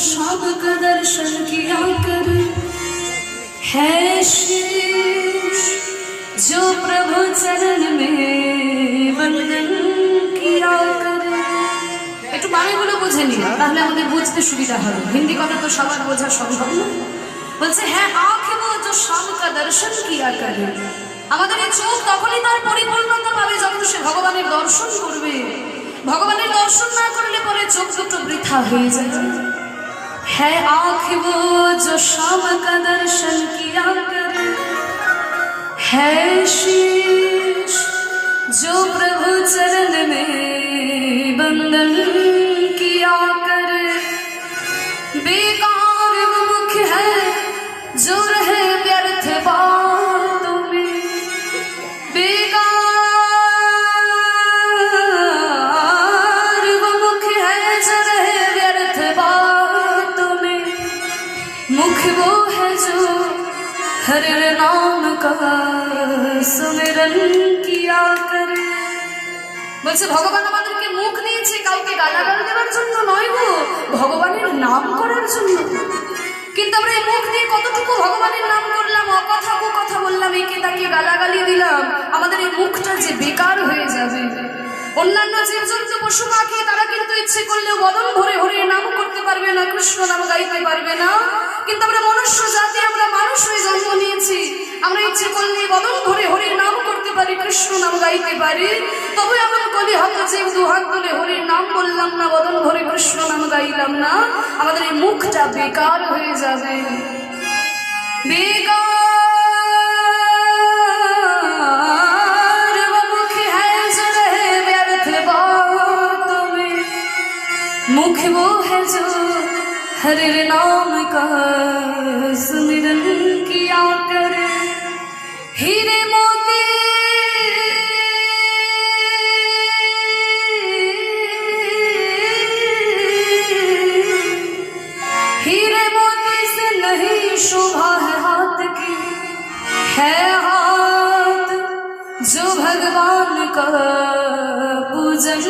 شب قدرشن کیا کرے ہے شیش جو پربھو چرن میں وندن বাংলাগুলো বুঝে নিন তাহলে আমাদের বুঝতে সুবিধা হবে হিন্দি কথা তো সবার বোঝা সম্ভব না বলছে হ্যাঁ আঁখ वो जो शाम का दर्शन किया करे আমাদের এই চোখ তখনই তার পরিপূর্ণতা পাবে যখন সে ভগবানের দর্শন করবে ভগবানের দর্শন না করলে পরে চোখ দুটো বৃথা হয়ে যাবে है आँख वो जो शाम का दर्शन किया करे है शीश जो प्रभु चरण में बंदन किया करे बेकार वो मुख है जो रहे व्यर्थ बातों में बेकार वो मुख है जो रहे व्यर्थ बातों में मुख वो है जो हर नाम का सुमिरन किया करे বলছে ভগবান আমাদেরকে মুখ দিয়েছে কাউকে গালাগাল ভগবানের নাম করার জন্য। কিন্তু আমরা এই মুখ দিয়ে কতটুকু ভগবানের নাম করলাম, অকথা কথা বললাম, একে তাকে গালাগালি দিলাম, আমাদের এই মুখটা যে বেকার হয়ে যাবে। অন্যান্য জীবজন্তু, পশু পাখি, তারা কিন্তু ইচ্ছে করলেও বদন ভরে ভরে নাম করতে পারবে না, কৃষ্ণ নাম গাইতে পারবে না। কিন্তু আমরা মনুষ্য জাতি, আমরা মানুষ হয়ে জন্ম নিয়েছি। আমরা ইচ্ছে করলে বদন ভরে হরে নাম করতে পারি কৃষ্ণ নাম গাইতে পারি তবে এমন কলি হত জীব দু হাত তুলে হরির নাম বললাম না বদন ভরে কৃষ্ণ নাম গাইলাম না আমাদের এই মুখটা বেকার হয়ে যাবে बेकार वो मुख है जो रहे व्यर्थ बातों में मुख वो है जो हर नाम का पूजन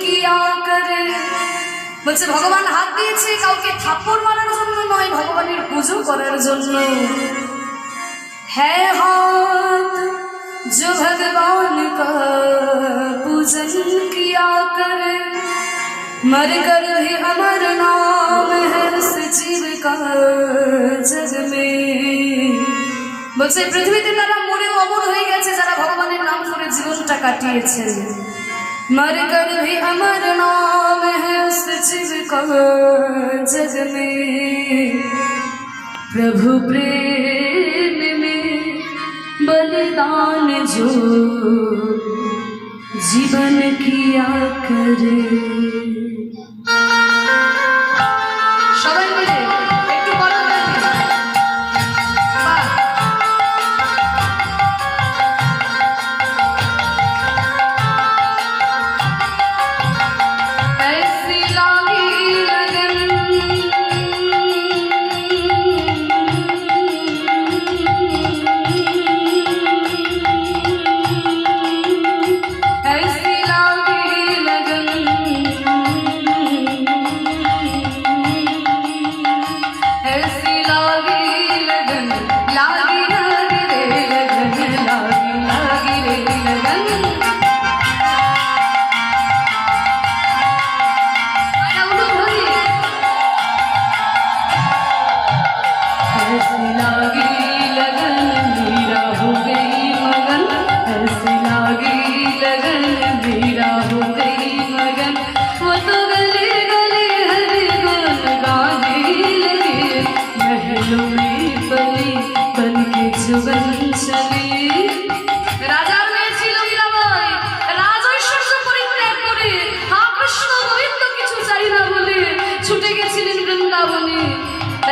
किया करे বলছে ভগবান হাত দিয়েছে কাউকে থাপ্পড় মারার জন্য নয় ভগবানের পুজো করার জন্য है हाथ जो भगवान का पूजन किया करे मर कर भी अमर नाम है उस जीव का जग में বলছে পৃথিবীতে তারা মরেও অমর হয়ে গেছে যারা ভগবানের নাম করে জীবনটা কাটিয়েছে मर कर भी अमर नाम है उस चीज़ का जग में। प्रभु प्रेम में बलिदान जो जीवन किया करे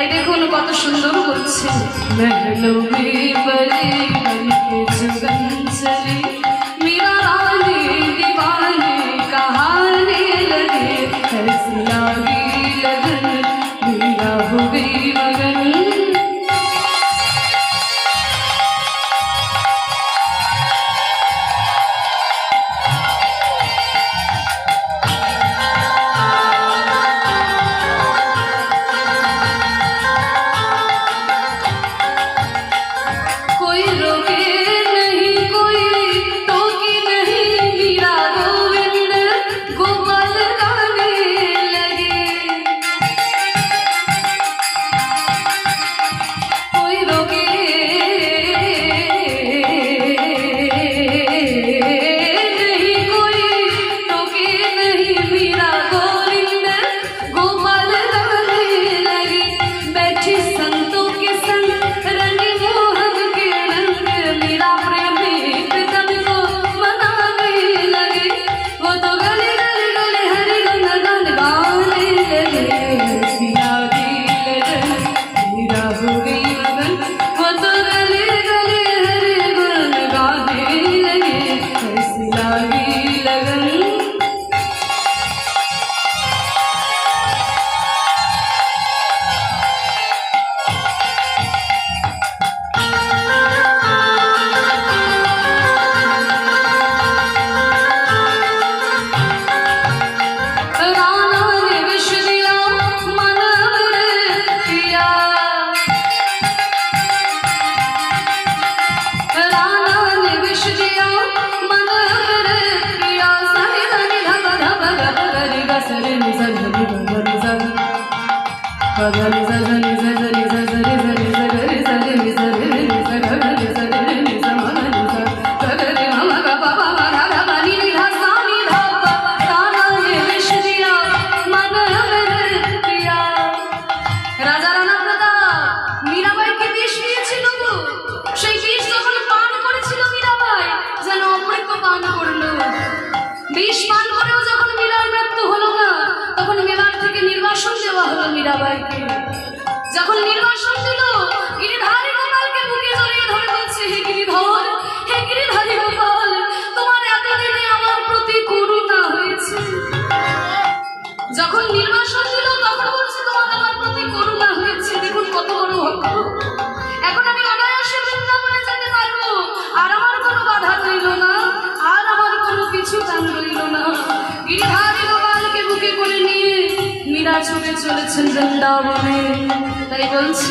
দেখুন কত সুন্দর করছে মেহলবি বলি বলি চুগন চলি 在这里，在这里，在这里。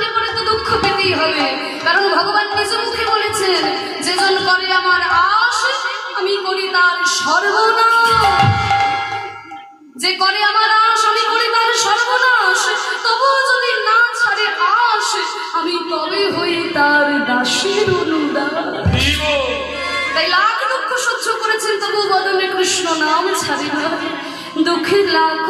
কাটলে পরে তো দুঃখ পেতেই হবে। কারণ ভগবান নিজ মুখে বলেছেন যেজন করে আমার আশ আমি করি তার সর্বনাশ। যে করে আমার আশ আমি করি তার সর্বনাশ। তবুও যদি না ছাড়ে আশ আমি তবে হই তার দাসের অনুদান। তাই লাখ দুঃখ সহ্য করেছেন তবু বদলে কৃষ্ণ নাম ছাড়ি না। দুঃখের লাখ